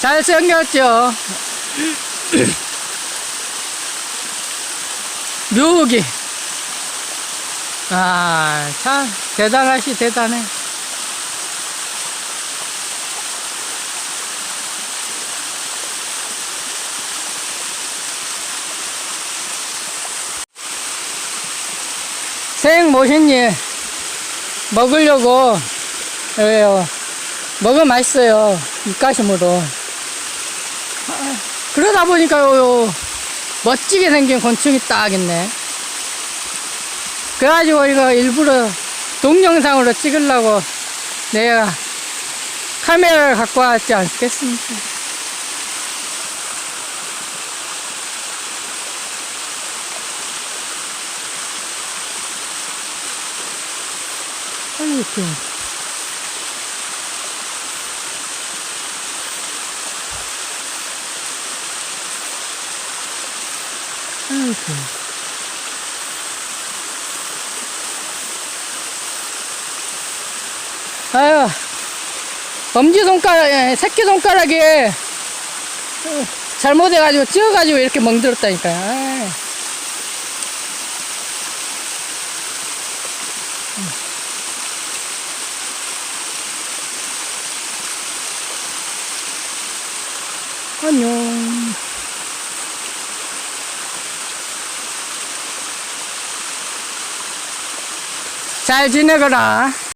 잘생겼죠? 묘기. 아, 참, 대단하시, 대단해. 생 모신님, 먹으려고, 왜요? 먹으면 맛있어요. 입가심으로. 아, 그러다 보니까요, 멋지게 생긴 곤충이 딱 있네. 그래가지고 이거 일부러 동영상으로 찍으려고 내가 카메라를 갖고 왔지 않겠습니까? 아이고. 아이고. 아유, 엄지손가락, 에, 새끼손가락이 어, 잘못해가지고 찧어가지고 이렇게 멍들었다니까요. 안녕. 잘 지내거라.